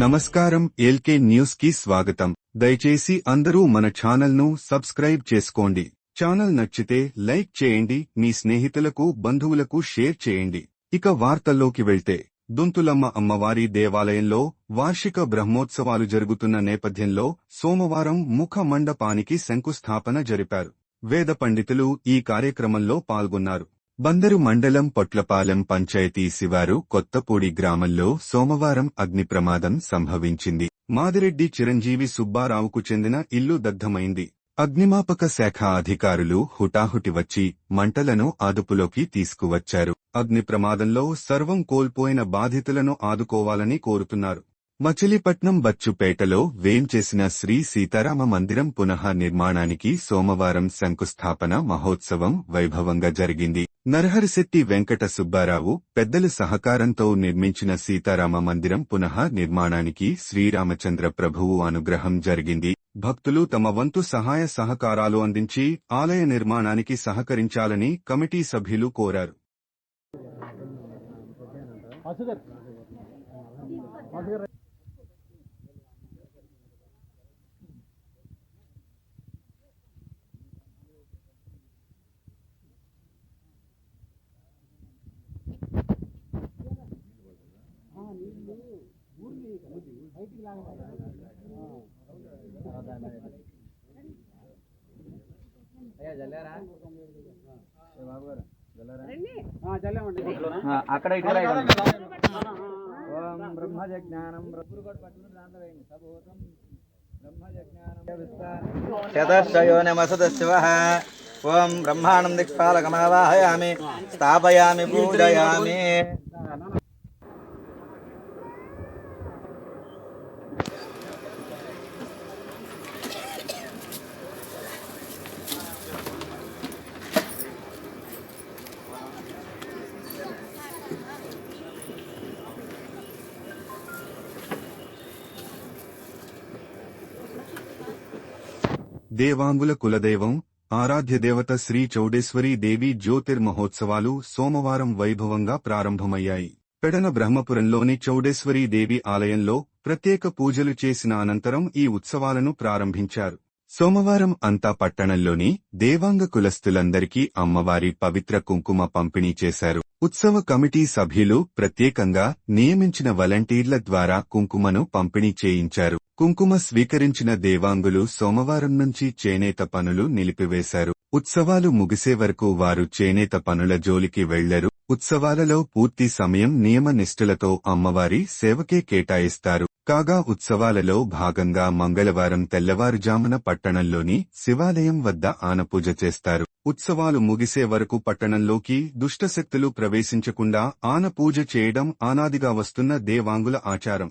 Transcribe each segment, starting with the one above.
నమస్కారం ఎల్కే న్యూస్కి స్వాగతం. దయచేసి అందరూ మన ఛానల్ను సబ్స్క్రైబ్ చేసుకోండి. ఛానల్ నచ్చితే లైక్ చేయండి మీ స్నేహితులకు బంధువులకు షేర్ చేయండి. ఇక వార్తల్లోకి వెళ్తే దుంతులమ్మ అమ్మవారి దేవాలయంలో వార్షిక బ్రహ్మోత్సవాలు జరుగుతున్న నేపథ్యంలో సోమవారం ముఖ మండపానికి శంకుస్థాపన జరిపారు. వేద పండితులు ఈ కార్యక్రమంలో పాల్గొన్నారు. బందరు మండలం పొట్లపాలెం పంచాయతీ శివారు కొత్తపూడి గ్రామంలో సోమవారం అగ్ని ప్రమాదం సంభవించింది. మాదిరెడ్డి చిరంజీవి సుబ్బారావుకు చెందిన ఇల్లు దగ్ధమైంది. అగ్నిమాపక శాఖ అధికారులు హుటాహుటి వచ్చి మంటలను అదుపులోకి తీసుకువచ్చారు. అగ్ని ప్రమాదంలో సర్వం కోల్పోయిన బాధితులను ఆదుకోవాలని కోరుతున్నారు. మచిలీపట్నం బచ్చుపేటలో వేంచేసిన శ్రీ సీతారామ మందిరం పునః నిర్మాణానికి సోమవారం శంకుస్థాపన మహోత్సవం వైభవంగా జరిగింది. నరహరిశెట్టి వెంకట సుబ్బారావు పెద్దల సహకారంతో నిర్మించిన సీతారామ మందిరం పునః నిర్మాణానికి శ్రీరామచంద్ర ప్రభువు అనుగ్రహం జరిగింది. భక్తులు తమ వంతు సహాయ సహకారాలు అందించి ఆలయ నిర్మాణానికి సహకరించాలని కమిటీ సభ్యులు కోరారు. అక్కడ ఇక్కడ ఇవ్వండి. ఓం బ్రహ్మజ్ఞానం సభూతం బ్రహ్మజ్ఞానం శతశయో ఓం బ్రహ్మాణం దిక్పాలకమావాహయామి స్థాపయామి పూజయామి దేవాంగుల కులదైవం ఆరాధ్య దేవత శ్రీ చౌడేశ్వరీ దేవి జ్యోతిర్ మహోత్సవాలు సోమవారం వైభవంగా ప్రారంభమయ్యాయి. పెడన బ్రహ్మపురంలోని చౌడేశ్వరీ దేవి ఆలయంలో ప్రత్యేక పూజలు చేసిన అనంతరం ఈ ఉత్సవాలను ప్రారంభించారు. సోమవారం అంతా పట్టణంలోని దేవాంగ కులస్తులందరికీ అమ్మవారి పవిత్ర కుంకుమ పంపిణీ చేశారు. ఉత్సవ కమిటీ సభ్యులు ప్రత్యేకంగా నియమించిన వలంటీర్ల ద్వారా కుంకుమను పంపిణీ చేయించారు. కుంకుమ స్వీకరించిన దేవాంగులు సోమవారం నుంచి చేనేత పనులు నిలిపివేశారు. ఉత్సవాలు ముగిసే వరకు వారు చేనేత పనుల జోలికి వెళ్ళరు. ఉత్సవాలలో పూర్తి సమయం నియమ నిష్ఠలతో అమ్మవారి సేవకే కేటాయిస్తారు. కాగా ఉత్సవాలలో భాగంగా మంగళవారం తెల్లవారుజామున పట్టణంలోని శివాలయం వద్ద ఆనపూజ చేస్తారు. ఉత్సవాలు ముగిసే వరకు పట్టణంలోకి దుష్టశక్తులు ప్రవేశించకుండా ఆనపూజ చేయడం ఆనాదిగా వస్తున్న దేవాంగుల ఆచారం.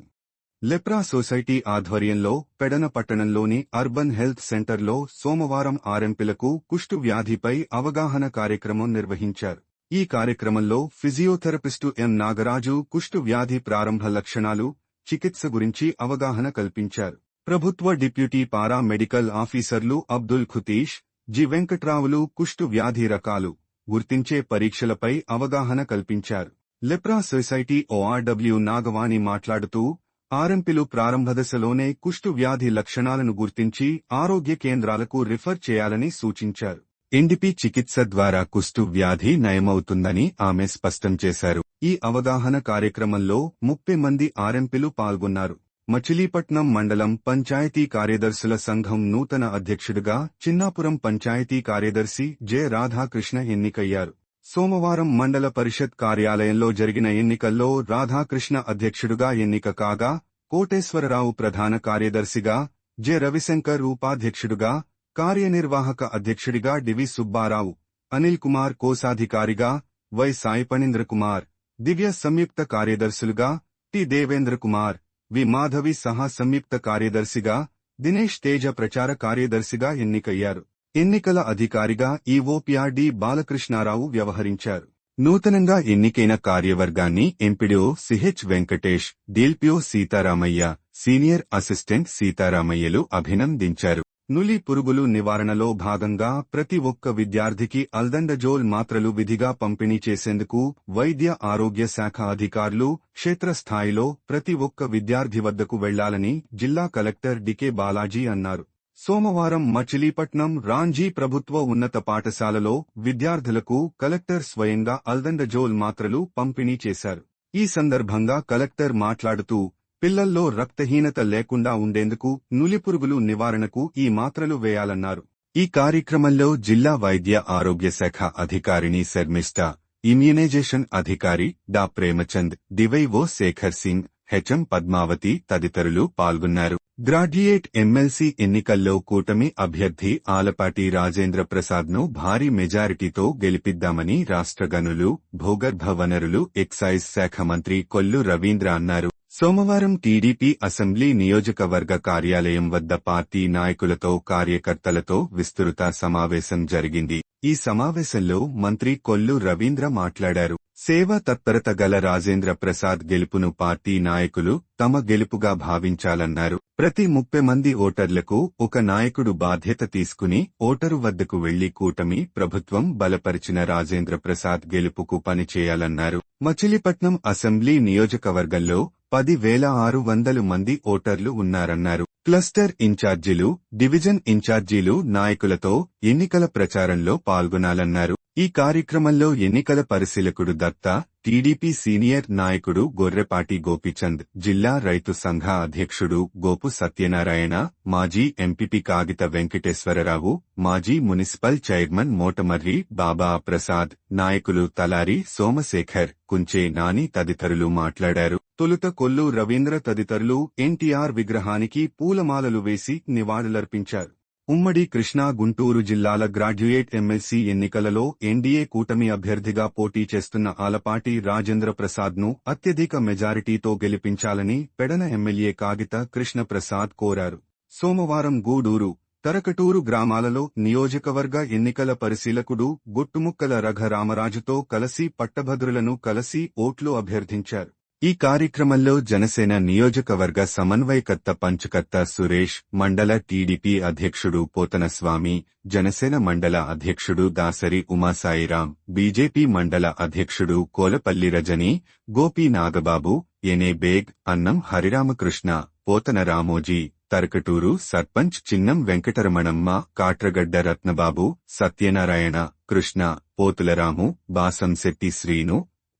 లెప్రా సొసైటీ ఆధ్వర్యంలో పెడన పట్టణంలోని అర్బన్ హెల్త్ సెంటర్లో సోమవారం ఆర్ఎంపీలకు కుష్టు వ్యాధిపై అవగాహన కార్యక్రమం నిర్వహించారు. ఈ కార్యక్రమంలో ఫిజియోథెరపిస్టు ఎం నాగరాజు కుష్టు వ్యాధి ప్రారంభ లక్షణాలు చికిత్స గురించి అవగాహన కల్పించారు. ప్రభుత్వ డిప్యూటీ పారా మెడికల్ ఆఫీసర్లు అబ్దుల్ ఖుతీష్ జి వెంకట్రావులు కుష్టు వ్యాధి రకాలు గుర్తించే పరీక్షలపై అవగాహన కల్పించారు. లెప్రా సొసైటీ ఓఆర్డబ్ల్యూ నాగవాణి మాట్లాడుతూ ఆర్ఎంపీలు ప్రారంభదశలోనే కుష్టు వ్యాధి లక్షణాలను గుర్తించి ఆరోగ్య కేంద్రాలకు రిఫర్ చేయాలని సూచించారు. ఎన్డిపి చికిత్స ద్వారా కుష్టు వ్యాధి నయమవుతుందని ఆమె స్పష్టం చేశారు. ఈ అవగాహన కార్యక్రమంలో ముప్పై మంది ఆర్ఎంపీలు పాల్గొన్నారు. మచిలీపట్నం మండలం పంచాయతీ కార్యదర్శుల సంఘం నూతన అధ్యక్షుడిగా చిన్నాపురం పంచాయతీ కార్యదర్శి జె రాధాకృష్ణ ఎన్నికయ్యారు. సోమవారం మండల పరిషత్ కార్యాలయంలో జరిగిన ఎన్నికల్లో రాధాకృష్ణ అధ్యక్షుడుగా ఎన్నిక కాగా కోటేశ్వరరావు ప్రధాన కార్యదర్శిగా జె. రవిశంకర్ ఉపాధ్యక్షుడుగా కార్యనిర్వాహక అధ్యక్షుడిగా డివి సుబ్బారావు అనిల్ కుమార్ కోశాధికారిగా వై. సాయిపణీంద్ర కుమార్ దివ్య సంయుక్త కార్యదర్శులుగా టి. దేవేంద్ర కుమార్ వి. మాధవి సహా సంయుక్త కార్యదర్శిగా దినేష్ తేజ ప్రచార కార్యదర్శిగా ఎన్నికయ్యారు. ఎన్నికల అధికారిగా ఈఓపిఆర్డి బాలకృష్ణారావు వ్యవహరించారు. నూతనంగా ఎన్నికైన కార్యవర్గాన్ని MPDO CH Venkatesh DLPO Sitaramayya senior assistant సీతారామయ్యలు అభినందించారు. నులి పురుగులు నివారణలో భాగంగా ప్రతి ఒక్క విద్యార్థికి అల్దండజోల్ మాత్రలు విధిగా పంపిణీ చేసేందుకు వైద్య ఆరోగ్య శాఖ అధికారులు క్షేత్రస్థాయిలో ప్రతి ఒక్క విద్యార్థి వద్దకు వెళ్ళాలని జిల్లా కలెక్టర్ డికే బాలాజీ అన్నారు. సోమవారం మచిలీపట్నం రాంజీ ప్రభుత్వ ఉన్నత పాఠశాలలో విద్యార్థులకు కలెక్టర్ స్వయంగా అల్దండజోల్ మాత్రలు పంపిణీ చేశారు. ఈ సందర్భంగా కలెక్టర్ మాట్లాడుతూ పిల్లల్లో రక్తహీనత లేకుండా ఉండేందుకు నులిపురుగులు నివారణకు ఈ మాత్రలు వేయాలన్నారు. ఈ కార్యక్రమంలో జిల్లా వైద్య ఆరోగ్య శాఖ అధికారిణి శర్మిష్ట ఇమ్యునైజేషన్ అధికారి డా. ప్రేమచంద్ దివైవో శేఖర్ సింగ్ హెచ్ఎం పద్మావతి తదితరులు పాల్గొన్నారు. గ్రాడ్యుయేట్ ఎమ్మెల్సీ ఎన్నికల్లో కూటమి అభ్యర్థి ఆలపాటి రాజేంద్ర ప్రసాద్ను భారీ మెజారిటీతో గెలిపిద్దామని రాష్ట్ర గనులు భూగర్భ వనరులు ఎక్సైజ్ శాఖ మంత్రి కొల్లు రవీంద్ర అన్నారు. సోమవారం టీడీపీ అసెంబ్లీ నియోజకవర్గ కార్యాలయం వద్ద పార్టీ నాయకులతో కార్యకర్తలతో విస్తృత సమావేశం జరిగింది. ఈ సమావేశంలో మంత్రి కొల్లు రవీంద్ర మాట్లాడారు. సేవా తత్పరత గల రాజేంద్ర ప్రసాద్ గెలుపును పార్టీ నాయకులు తమ గెలుపుగా భావించాలన్నారు. ప్రతి ముప్పై మంది ఓటర్లకు ఒక నాయకుడు బాధ్యత తీసుకుని ఓటరు వద్దకు వెళ్ళి కూటమి ప్రభుత్వం బలపరిచిన రాజేంద్ర ప్రసాద్ గెలుపుకు పనిచేయాలన్నారు. మచిలీపట్నం అసెంబ్లీ నియోజకవర్గంలో పది వేల ఆరు వందలు మంది ఓటర్లు ఉన్నారన్నారు. క్లస్టర్ ఇన్ఛార్జీలు డివిజన్ ఇన్ఛార్జీలు నాయకులతో ఎన్నికల ప్రచారంలో పాల్గొనాలన్నారు. ఈ కార్యక్రమంలో ఎన్నికల పరిశీలకుడు దత్తా టీడీపీ సీనియర్ నాయకుడు గొర్రెపాటి గోపిచంద్ జిల్లా రైతు సంఘ అధ్యక్షుడు గోపు సత్యనారాయణ మాజీ ఎంపీపీ కాగిత వెంకటేశ్వరరావు మాజీ మున్సిపల్ చైర్మన్ మోటమర్రి బాబా ప్రసాద్ నాయకులు తలారి సోమశేఖర్ కుంచే నాని తదితరులు మాట్లాడారు. తొలుత కొల్లు రవీంద్ర తదితరులు ఎన్టీఆర్ విగ్రహానికి పూలమాలలు వేసి నివాళులర్పించారు. ఉమ్మడి కృష్ణా గుంటూరు జిల్లాల గ్రాడ్యుయేట్ ఎమ్మెల్సీ ఎన్నికలలో ఎన్డీఏ కూటమి అభ్యర్థిగా పోటీ చేస్తున్న ఆలపాటి రాజేంద్ర ప్రసాద్ను అత్యధిక మెజారిటీతో గెలిపించాలని పెడన ఎమ్మెల్యే కాగిత కృష్ణప్రసాద్ కోరారు. సోమవారం గూడూరు తరకటూరు గ్రామాలలో నియోజకవర్గ ఎన్నికల పరిశీలకుడు గుట్టుముక్కల రఘరామరాజుతో కలసి పట్టభద్రులను కలసి ఓట్లు అభ్యర్థించారు. ఈ కార్యక్రమంలో జనసేన నియోజకవర్గ సమన్వయకర్త పంచకర్త సురేష్ మండల టీడీపీ అధ్యక్షుడు పోతనస్వామి జనసేన మండల అధ్యక్షుడు దాసరి ఉమాసాయిరాం బీజేపీ మండల అధ్యక్షుడు కోలపల్లి రజని గోపి నాగబాబు ఎనే బేగ్ అన్నం హరిరామకృష్ణ పోతన రామోజీ తరకటూరు సర్పంచ్ చిన్నం వెంకటరమణమ్మ కాట్రగడ్డ రత్నబాబు సత్యనారాయణ కృష్ణ పోతులరాము బాసంశెట్టి శ్రీను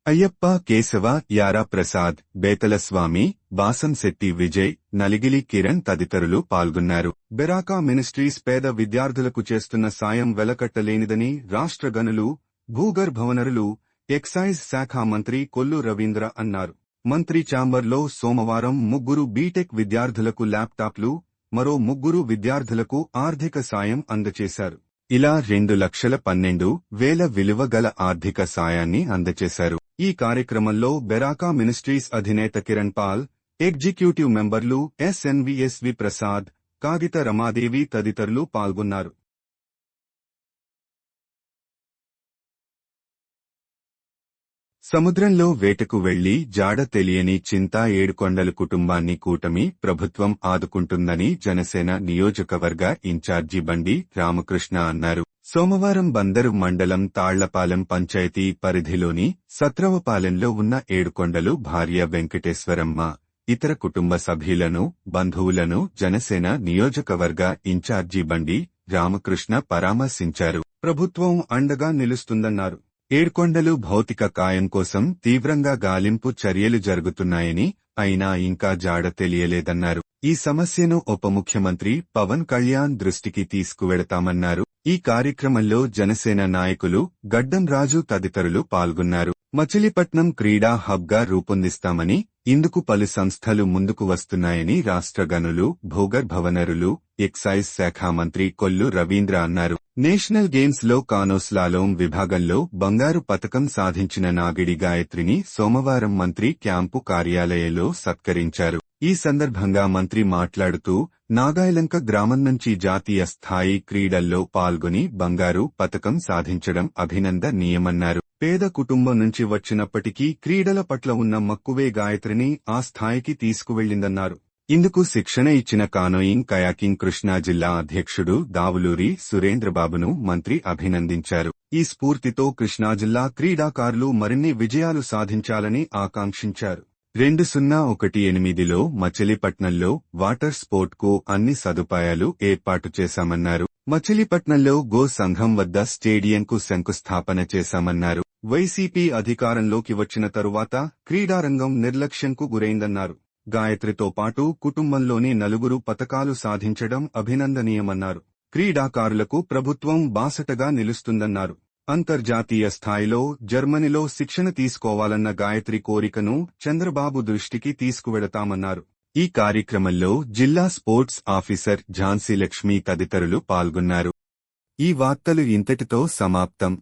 అయ్యప్ప కేశవ యారా ప్రసాద్ బేతలస్వామి బాసంశెట్టి విజయ్ నలిగిలి కిరణ్ తదితరులు పాల్గొన్నారు. బెరాకా మినిస్ట్రీస్ పేద విద్యార్థులకు చేస్తున్న సాయం వెలకట్టలేనిదని రాష్ట్ర గనులు భూగర్భవనరులు ఎక్సైజ్ శాఖ మంత్రి కొల్లు రవీంద్ర అన్నారు. మంత్రి ఛాంబర్లో సోమవారం ముగ్గురు బీటెక్ విద్యార్థులకు ల్యాప్టాప్లు మరో ముగ్గురు విద్యార్థులకు ఆర్థిక సాయం అందజేశారు ఇలా రెండు లక్షల పన్నెండు వేల విలువ గల ఆర్థిక సాయాన్ని అందజేశారు ఈ కార్యక్రమంలో బెరాకా మినిస్ట్రీస్ అధినేత కిరణ్ పాల్ ఎగ్జిక్యూటివ్ మెంబర్లు ఎస్ఎన్విఎస్వి ప్రసాద్ కాగిత రమాదేవి తదితరులు పాల్గొన్నారు. సముద్రంలో వేటకు వెళ్ళి జాడ తెలియని చింతా ఏడుకొండల కుటుంబాన్ని కూటమి ప్రభుత్వం ఆదుకుంటుందని జనసేన నియోజకవర్గ ఇన్ఛార్జి బండి రామకృష్ణ అన్నారు. సోమవారం బందరు మండలం తాళ్ళపాలెం పంచాయతీ పరిధిలోని సత్రవపాలెంలో ఉన్న ఏడుకొండలు భార్య వెంకటేశ్వరమ్మ ఇతర కుటుంబ సభ్యులను బంధువులను జనసేన నియోజకవర్గ ఇన్ఛార్జి బండి రామకృష్ణ పరామర్శించారు. ప్రభుత్వం అండగా నిలుస్తుందన్నారు. ఏడ్కొండలు భౌతిక కాయం కోసం తీవ్రంగా గాలింపు చర్యలు జరుగుతున్నాయని అయినా ఇంకా జాడ తెలియలేదన్నారు. ఈ సమస్యను ఉప ముఖ్యమంత్రి పవన్ కళ్యాణ్ దృష్టికి తీసుకువెడతామన్నారు. ఈ కార్యక్రమంలో జనసేన నాయకులు గడ్డం రాజు తదితరులు పాల్గొన్నారు. మచిలీపట్నం క్రీడా హబ్గా రూపొందిస్తామని ఇందుకు పలు సంస్థలు ముందుకు వస్తున్నాయని రాష్ట్ర గనులు భూగర్భవనరులు ఎక్సైజ్ శాఖ మంత్రి కొల్లు రవీంద్ర అన్నారు. నేషనల్ గేమ్స్లో కానోస్లాలోం విభాగంలో బంగారు పతకం సాధించిన నాగిడి గాయత్రిని సోమవారం మంత్రి క్యాంపు కార్యాలయంలో సత్కరించారు. ఈ సందర్భంగా మంత్రి మాట్లాడుతూ నాగాయలంక గ్రామం నుంచి జాతీయ స్థాయి క్రీడల్లో పాల్గొని బంగారు పతకం సాధించడం అభినందనీయమన్నారు పేద కుటుంబం నుంచి వచ్చినప్పటికీ క్రీడల పట్ల ఉన్న మక్కువే గాయత్రిని ఆ స్థాయికి తీసుకువెళ్ళిందన్నారు ఇందుకు శిక్షణ ఇచ్చిన కానోయింగ్ కయాకింగ్ కృష్ణా జిల్లా అధ్యక్షుడు దావులూరి సురేంద్రబాబును మంత్రి అభినందించారు. ఈ స్ఫూర్తితో కృష్ణా జిల్లా క్రీడాకారులు మరిన్ని విజయాలు సాధించాలని ఆకాంక్షించారు. రెండు సున్నా ఒకటి ఎనిమిదిలో మచిలీపట్నంలో వాటర్ స్పోర్ట్కు అన్ని సదుపాయాలు ఏర్పాటు చేశామన్నారు. మచిలీపట్నంలో గో సంఘం వద్ద స్టేడియంకు శంకుస్థాపన చేశామన్నారు. వైసీపీ అధికారంలోకి వచ్చిన తరువాత క్రీడారంగం నిర్లక్ష్యంకు గురైందన్నారు. గాయత్రితో పాటు కుటుంబంలోని నలుగురు పతకాలు సాధించడం అభినందనీయమన్నారు. క్రీడాకారులకు ప్రభుత్వం బాసటగా నిలుస్తుందన్నారు. అంతర్జాతీయ స్థాయిలో జర్మనీలో శిక్షణ తీసుకోవాలన్న గాయత్రి కోరికను చంద్రబాబు దృష్టికి తీసుకువెడతామన్నారు. ఈ కార్యక్రమంలో జిల్లా స్పోర్ట్స్ ఆఫీసర్ ఝాన్సీ లక్ష్మి తదితరులు పాల్గొన్నారు. ఈ వార్తలు ఇంతటితో సమాప్తం.